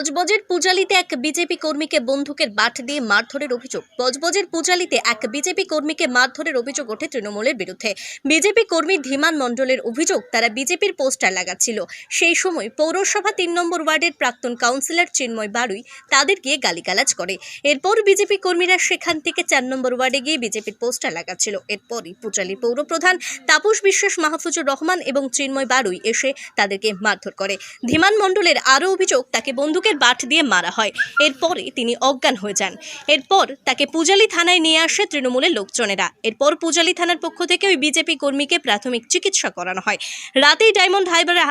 বজবজের পূজালিতে এক বিজেপি কর্মীকে বন্দুকের বাট দিয়ে মারধরের অভিযোগ। বজবজের পূজালিতে এক বিজেপি কর্মীকে মারধরের অভিযোগ ওঠে তৃণমূলের বিরুদ্ধে। বিজেপি কর্মী ধীমান মণ্ডলের অভিযোগ, তারা বিজেপির পোস্টার লাগাচ্ছিল। সেই সময় পৌরসভা তিন নম্বর ওয়ার্ডের প্রাক্তন কাউন্সিলর চিন্ময় বারুই তাদের গিয়ে গালিগালাজ করে। এরপর বিজেপি কর্মীরা সেখান থেকে চার নম্বর ওয়ার্ডে গিয়ে বিজেপির পোস্টার লাগাচ্ছিল। এরপরই পূজালির পৌরপ্রধান তাপস বিশ্বাস মাহফুজুর রহমান এবং চিন্ময় বারুই এসে তাদেরকে মারধর করে। ধীমান মণ্ডলের আরও অভিযোগ, তাকে বন্দুকের বাট দিয়ে মারা হয়। এরপরে তিনি অজ্ঞান হয়ে যান। এরপর তাকে পূজালি থানায় নিয়ে আসে তৃণমূলের লোকজনেরা। এরপর পূজালি থানার পক্ষ থেকে ওই বিজেপি কর্মীকে প্রাথমিক চিকিৎসা করানো হয়। রাতেই ডায়মন্ড হাইবারে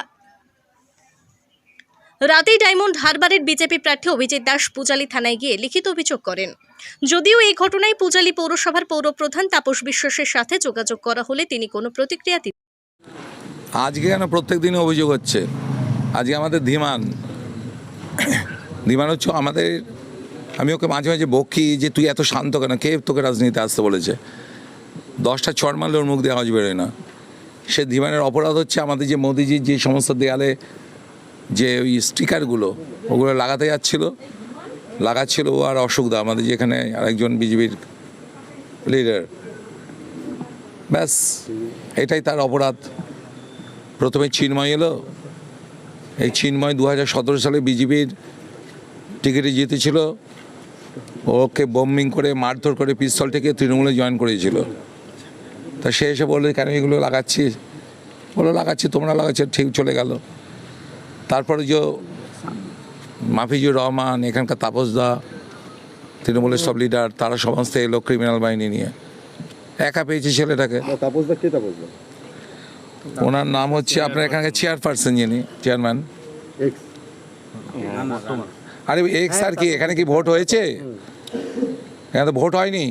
রাতেই ডায়মন্ড হারবারের বিজেপি প্রার্থী অভিজিৎ দাস পূজালি থানায় গিয়ে লিখিত অভিযোগ করেন। যদিও এই ঘটনায় পূজালি পৌরসভার পৌরপ্রধান তাপস বিশ্বাসের সাথে যোগাযোগ করা হলে তিনি কোনো প্রতিক্রিয়া দিন আজকে কেন প্রত্যেক দিনই অভিযোগ হচ্ছে? আজকে আমাদের ধীমান। ধীমান হচ্ছে, আমাদের, আমি ওকে মাঝে মাঝে বকি যে তুই এত শান্ত কেন? কে তোকে রাজনীতিতে আসতে বলেছে? দশটা চড় মারলে ওর মুখ দিয়ে আওয়াজ বেরোয় না। সে ধীমানের অপরাধ হচ্ছে আমাদের যে মোদিজির যে সমস্ত দেয়ালে যে ওই স্টিকারগুলো, ওগুলো লাগাতে যাচ্ছিল। লাগাচ্ছিল ও আর অসুখদা আমাদের যেখানে আরেকজন বিজেপির লিডার ব্যাস, এটাই তার অপরাধ। প্রথমে চিন্ময় এলো এই চিন্ময় দু হাজার সতেরো সালে বিজেপির টিকিটে জিতেছিল। ওকে বম্বিং করে, মারধর করে পিস্তল থেকে তৃণমূলে জয়েন করেছিল। তা সে এসে বলল, কেন এগুলো লাগাচ্ছিস? বলো লাগাচ্ছি, তোমরা লাগাচ্ছ, ঠিক চলে গেল। তারপরে যে মাফিজুর রহমান, এখানকার তাপসদা তৃণমূলের সব লিডার তারা সমস্ত এলো ক্রিমিনাল বাহিনী নিয়ে। একা পেয়েছে ছেলেটাকে। তাপসদা কে তাপসদা ওনার নাম হচ্ছে আপনার এখানকার চেয়ারপারসন যিনি চেয়ারম্যান আরে এক্স আর কি এখানে কি ভোট হয়েছে? এখানে তো ভোট হয়নি।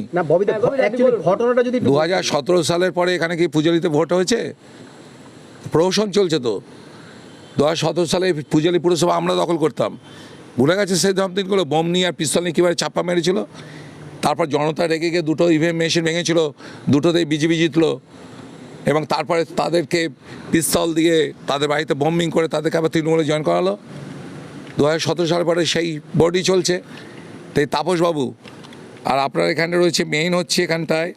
ঘটনাটা যদি দু হাজার সতেরো সালের পরে এখানে কি পূজালিতে ভোট হয়েছে? প্রহসন চলছে তো। দু হাজার সতেরো সালে পূজালি পুরসভা আমরা দখল করতাম। ভুলে গেছে সেই দিনগুলো বোম নিয়ে আর পিস্তল নিয়ে কীভাবে চাপ্পা মেরেছিল? তারপর জনতা রেগে গিয়ে দুটো ইভিএম মেশিন ভেঙেছিল দুটোতেই বিজেপি জিতলো। এবং তারপরে তাদেরকে পিস্তল দিয়ে তাদের বাড়িতে বম্বিং করে তাদেরকে আবার তৃণমূলে জয়েন করালো। দু হাজার সতেরো সালের পরে সেই বডি চলছে। তাই তাপসবাবু, আর আপনার এখানে রয়েছে মেইন হচ্ছে এখানটায়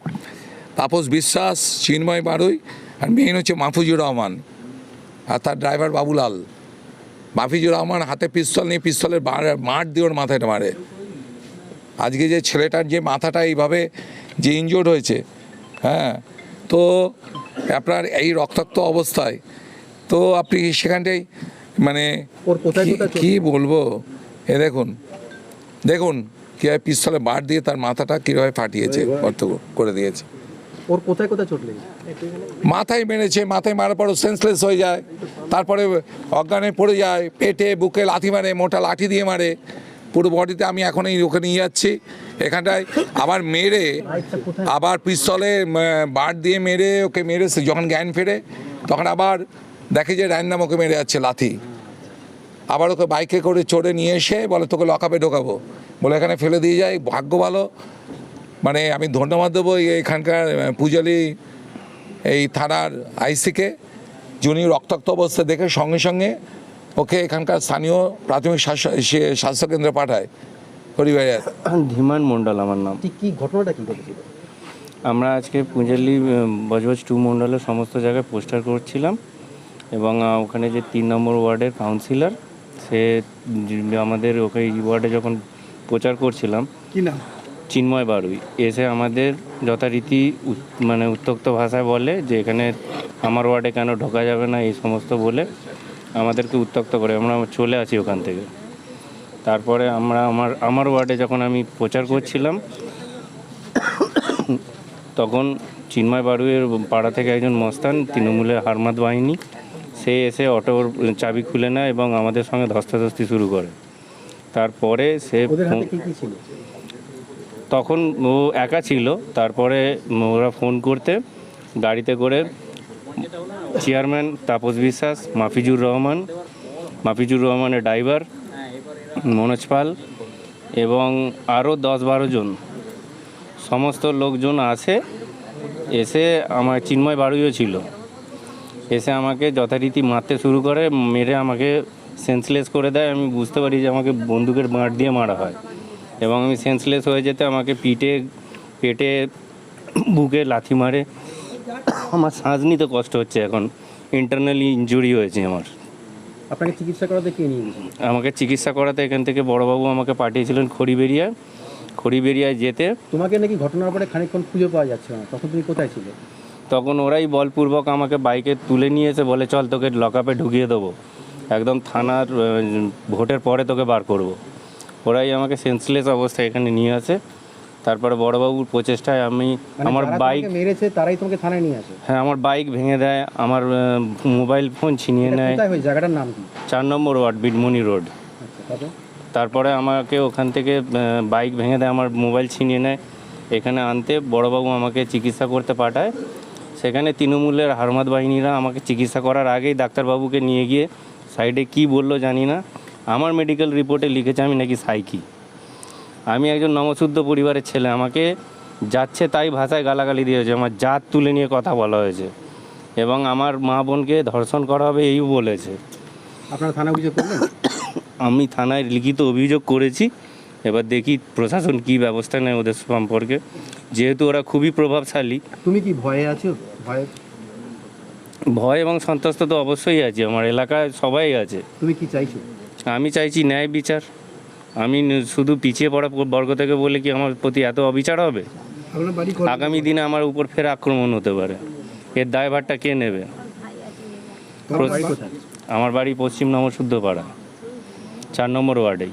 তাপস বিশ্বাস, চিন্ময় বারুই, আর মেইন হচ্ছে মাহফুজুর রহমান, আর তার ড্রাইভার বাবুলাল। মাহফিজুর রহমান হাতে পিস্তল নিয়ে পিস্তলের মার দিয়ে ওর মাথায় মারে। আজকে যে ছেলেটার যে মাথাটা এইভাবে যে ইনজোর্ড হয়েছে হ্যাঁ তো আপনার এই রক্তাক্ত অবস্থায়। তো আপনি সেখানটাই মানে কি- বলব? এ দেখুন দেখুন কীভাবে পিস্তলে বার দিয়ে তার মাথাটা কীভাবে ফাটিয়েছে অর্থ করে দিয়েছে। ওর কোথায় কোথায় চোট লেগেছে? মাথায় মেরেছে মাথায় মারার পর সেন্সলেস হয়ে যায়। তারপরে অজ্ঞানে পড়ে যায় পেটে বুকে লাথি মারে মোটা লাঠি দিয়ে মারে। পুরো বডিতে আমি এখন এই ওখানে নিয়ে যাচ্ছি। এখানটায় আবার মেরে আবার পিস্তলে বার দিয়ে মেরে ওকে মেরে যখন জ্ঞান ফেরে, তখন আবার দেখে যে র্যান্ডাম ওকে মেরে যাচ্ছে লাথি। আবার ওকে বাইকে করে চড়ে নিয়ে এসে বলে, তোকে লকাপে ঢোকাবো। বলে, এখানে ফেলে দিয়ে যায় ভাগ্য ভালো। মানে আমি ধন্যবাদ দেবো এখানকার পূজালি এই থানার আইসিকে। যিনি রক্তাক্ত অবস্থা দেখে সঙ্গে সঙ্গে ওকে এখানকার স্থানীয় প্রাথমিক স্বাস্থ্য স্বাস্থ্যকেন্দ্রে পাঠায়। পরিবারের ধীমান মণ্ডল আমার নাম। ঠিক কি ঘটনাটা কি ঘটেছিল? আমরা আজকে পূজালি বজবজ টু মণ্ডলের সমস্ত জায়গায় পোস্টার করছিলাম এবং ওখানে যে তিন নম্বর ওয়ার্ডের কাউন্সিলর সে আমাদের ওকে এই ওয়ার্ডে যখন প্রচার করছিলাম কি না চিন্ময় বারুই। এসে আমাদের যথারীতি মানে উত্তক্ত ভাষায় বলে যে এখানে আমার ওয়ার্ডে কেন ঢোকা যাবে না? এই সমস্ত বলে আমাদেরকে উত্তক্ত করে আমরা চলে আসি ওখান থেকে। তারপরে আমরা আমার আমার ওয়ার্ডে যখন আমি প্রচার করছিলাম তখন চিন্ময় বারুয়ের পাড়া থেকে একজন মস্তান তৃণমূলের হারমাত বাহিনী সে এসে অটোর চাবি খুলে নেয় এবং আমাদের সঙ্গে ধস্তাধস্তি শুরু করে। তারপরে সে তখন ও একা ছিল তারপরে ওরা ফোন করতে গাড়িতে করে চেয়ারম্যান তাপস বিশ্বাস, মাফিজুর রহমান, মাফিজুর রহমানের ড্রাইভার মনোজ পাল এবং আরও দশ বারো জন। সমস্ত লোকজন আসে এসে আমার চিন্ময় বাড়ুইও ছিল। এসে আমাকে যথারীতি মারতে শুরু করে, মেরে আমাকে সেন্সলেস করে দেয়। আমি বুঝতে পারি যে আমাকে বন্দুকের বাঁট দিয়ে মারা হয়। এবং আমি সেন্সলেস হয়ে যেতে আমাকে পিঠে, পেটে, বুকে লাথি মারে। আমার শ্বাস নিতে কষ্ট হচ্ছে এখন। ইন্টারনালি ইনজুরি হয়েছে আমার। আপনাকে চিকিৎসা করাতে কে নিয়ে গেছিল আমাকে চিকিৎসা করাতে এখান থেকে বড়বাবু আমাকে পাঠিয়েছিলেন খড়িবেরিয়ায় খড়িবেরিয়ায় যেতে। তোমাকে নাকি ঘটনার পরে খানিকক্ষণ খুঁজে পাওয়া যাচ্ছে না। তখন তুমি কোথায় ছিলে? তখন ওরাই বলপূর্বক আমাকে বাইকে তুলে নিয়ে এসে বলে চল তোকে লকআপে ঢুকিয়ে দেবো। একদম থানার ভোটের পরে তোকে বার করব। ওরাই আমাকে সেন্সলেস অবস্থায় এখানে নিয়ে আসে। তারপরে বড়বাবুর প্রচেষ্টায় আমি মানে আমার বাইক মেরেছে তারাই তোমাকে থানায় নিয়ে আসে? হ্যাঁ আমার বাইক ভেঙে দেয় আমার মোবাইল ফোন ছিনিয়ে নেয়। জায়গাটার নাম কি? চার নম্বর ওয়ার্ড বিডমনি রোড। আচ্ছা তারপরে? আমাকে ওখান থেকে বাইক ভেঙে দেয় আমার মোবাইল ছিনিয়ে নেয়। এখানে আনতে বড়বাবু আমাকে চিকিৎসা করতে পাঠায়। সেখানে তৃণমূলের হারমাদ বাহিনীরা আমাকে চিকিৎসা করার আগেই ডাক্তারবাবুকে নিয়ে গিয়ে সাইডে কি বলল জানি না। আমার মেডিকেল রিপোর্টে লিখেছে আমি নাকি সাইকি। আমি একজন নমশুদ্ধ পরিবারের ছেলে আমাকে যাচ্ছে তাই ভাষায় গালাগালি দিয়ে হয়েছে আমার জাত তুলে নিয়ে কথা বলা হয়েছে এবং আমার মা বোনকে ধর্ষণ করা হবে এই বলেছে। আপনারা থানা অভিযোগ করলেন? আমি থানায় লিখিত অভিযোগ করেছি এবার দেখি প্রশাসন কি ব্যবস্থা নেয় ওদের সম্পর্কে। যেহেতু ওরা খুবই প্রভাবশালী। তুমি কি ভয়ে আছো? ভয়ে? ভয় এবং সন্ত্রস্ত তো অবশ্যই আছে আমার এলাকায় সবাই আছে। তুমি কি চাইছো? আমি চাইছি ন্যায় বিচার। আমি শুধু পিছিয়ে পড়া বর্গ থেকে বলে কি আমার প্রতি এত অবিচার হবে? আগামী দিনে আমার উপর ফের আক্রমণ হতে পারে। এর দায়ভারটা কে নেবে? আমার বাড়ি পশ্চিম নম্বর পাড়া চার নম্বর ওয়ার্ডেই।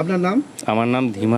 আপনার নাম? আমার নাম ধীমা